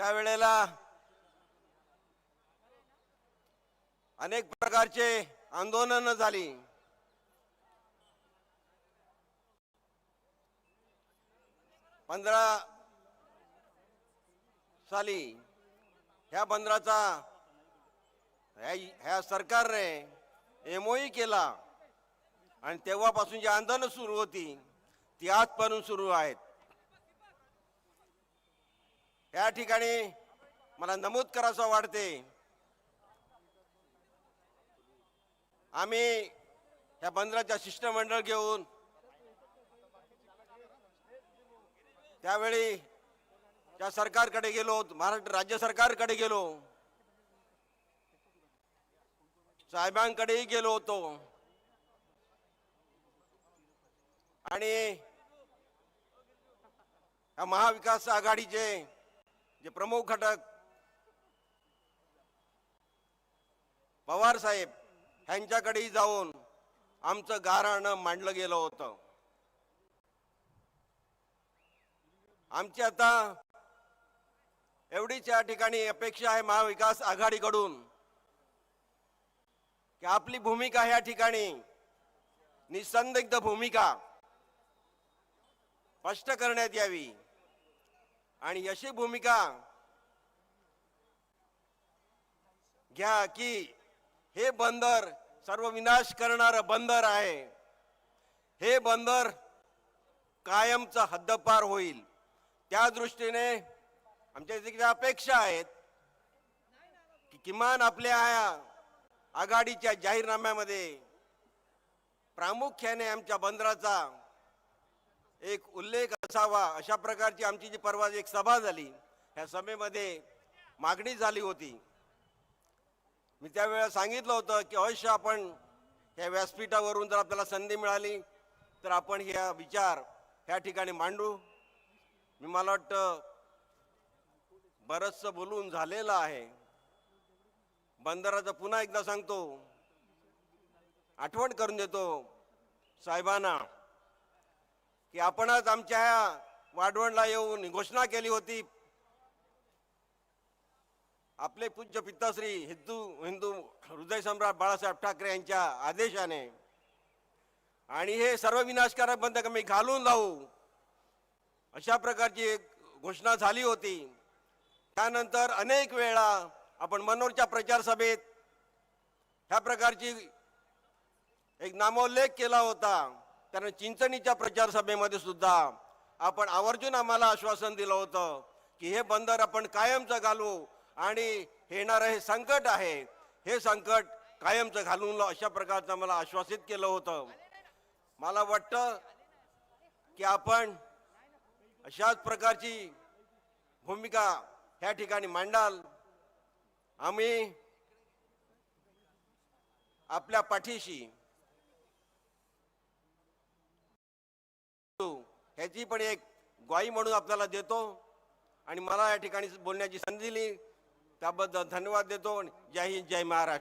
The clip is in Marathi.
त्यावेळेला अनेक प्रकारचे आंदोलनं झाली. पंधरा साली ह्या बंदराचा ह्या- ह्या सरकारने एमओई केला. आणि तेव्हापासून जी आंदोलन सुरू होती ती आजपर्यंत सुरू आहेत. या ठिकाणी मला नमूद करावं वाटते आम्ही ह्या बंदराच्या शिष्टमंडळ घेऊन त्यावेळी त्या सरकारकडे गेलो महाराष्ट्र राज्य सरकारकडे गेलो साहेबांकडेही गेलो होतो. आणि महाविकास आघाडीचे जे प्रमुख घटक पवार साहेब ह्यांच्याकडे जाऊन आमचं गाराणं मांडलं गेलं होतं. आमची आता एवढीच या ठिकाणी अपेक्षा आहे महाविकास आघाडीकडून की आपली भूमिका या ठिकाणी निसंदिग्ध भूमिका स्पष्ट करण्यात यावी. आणि अशी भूमिका घ्या की हे बंदर सर्व विनाश करणारं बंदर आहे. हे बंदर कायमचा हद्दपार होईल. त्या दृष्टीने आमच्या इथे अपेक्षा आहेत की किमान आपल्या आघाडीच्या जाहीरनाम्यामध्ये प्रामुख्याने आमच्या बंदराचा एक उल्लेख असावा अशा प्रकारची आमची जी परवा एक सभा झाली. ह्या सभेमध्ये मागणी झाली होती. मी त्यावेळेला सांगितलं होतं की अवश्य आपण ह्या व्यासपीठावरून जर आपल्याला संधी मिळाली तर आपण ह्या विचार ह्या ठिकाणी मांडू. मी मला वाटतं बरंचसं बोलून झालेलं आहे. बंदराचं पुन्हा एकदा सांगतो. आठवण करून देतो साहेबांना. की आपणच आमच्या ह्या वाढवणला येऊन घोषणा केली होती. आपले पूज्य पित्ताश्री हिंदू हिंदू हृदय सम्राट बाळासाहेब ठाकरे यांच्या आदेशाने आणि हे सर्व विनाशकारक बंधक मी घालून जाऊ अशा प्रकारची एक घोषणा झाली होती. त्यानंतर अनेक वेळा आपण मनोरच्या प्रचार सभेत ह्या प्रकारची एक नामोल्लेख केला होता. कारण चिंचणीच्या प्रचार सभेमध्ये सुद्धा आपण आवर्जून आम्हाला आश्वासन दिलं होतं की हे बंदर आपण कायमचं घालू आणि येणारं हे संकट आहे. हे संकट कायमचं घालून अशा प्रकारचं मला आश्वासित केलं होतं. मला वाटतं की आपण अशाच प्रकारची भूमिका ह्या ठिकाणी मांडाल. आम्ही आपल्या पाठीशी ह्याची पण एक ग्वाही म्हणून आपल्याला देतो. आणि मला या ठिकाणी बोलण्याची संधी दिली. त्याबद्दल धन्यवाद देतो जय हिंद जय महाराष्ट्र.